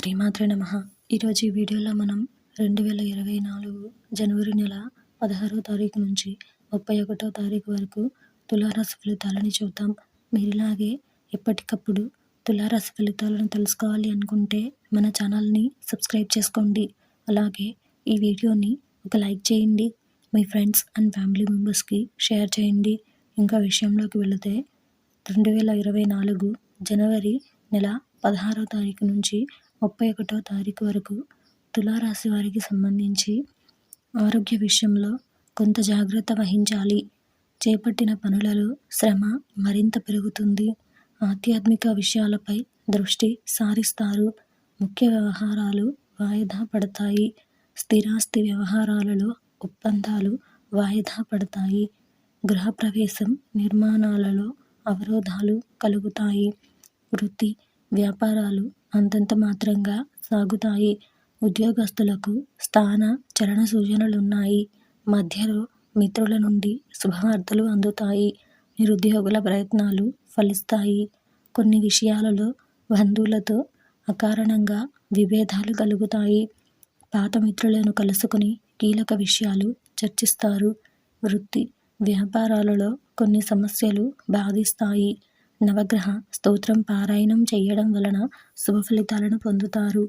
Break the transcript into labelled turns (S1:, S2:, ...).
S1: శ్రీమాత్రే నమ. ఈరోజు ఈ వీడియోలో మనం రెండు వేల ఇరవై నాలుగు జనవరి నెల పదహారో తారీఖు నుంచి ముప్పై ఒకటో తారీఖు వరకు తులారాశి ఫలితాలని చూద్దాం. మీరు ఎప్పటికప్పుడు తులారాశి ఫలితాలను తెలుసుకోవాలి అనుకుంటే మన ఛానల్ని సబ్స్క్రైబ్ చేసుకోండి. అలాగే ఈ వీడియోని ఒక లైక్ చేయండి. మీ ఫ్రెండ్స్ అండ్ ఫ్యామిలీ మెంబర్స్కి షేర్ చేయండి. ఇంకా విషయంలోకి వెళితే రెండు వేల ఇరవై నాలుగు జనవరి నెల పదహారో తారీఖు నుంచి ముప్పై ఒకటో తారీఖు వరకు తులారాశి వారికి సంబంధించి ఆరోగ్య విషయంలో కొంత జాగ్రత్త వహించాలి. చేపట్టిన పనులలో శ్రమ మరింత పెరుగుతుంది. ఆధ్యాత్మిక విషయాలపై దృష్టి సారిస్తారు. ముఖ్య వ్యవహారాలు వాయిదా పడతాయి. స్థిరాస్తి వ్యవహారాలలో ఒప్పందాలు వాయిదా పడతాయి. గృహప్రవేశం నిర్మాణాలలో అవరోధాలు కలుగుతాయి. వృత్తి వ్యాపారాలు అంతంత మాత్రంగా సాగుతాయి. ఉద్యోగస్తులకు స్థాన చలన సూచనలున్నాయి. మధ్యలో మిత్రుల నుండి శుభవార్తలు అందుతాయి. నిరుద్యోగుల ప్రయత్నాలు ఫలిస్తాయి. కొన్ని విషయాలలో బంధువులతో అకారణంగా విభేదాలు కలుగుతాయి. పాత మిత్రులను కలుసుకుని కీలక విషయాలు చర్చిస్తారు. వృత్తి వ్యాపారాలలో కొన్ని సమస్యలు బాధిస్తాయి. నవగ్రహ స్తోత్రం పారాయణం చేయడం వలన శుభ ఫలితాలను పొందుతారు.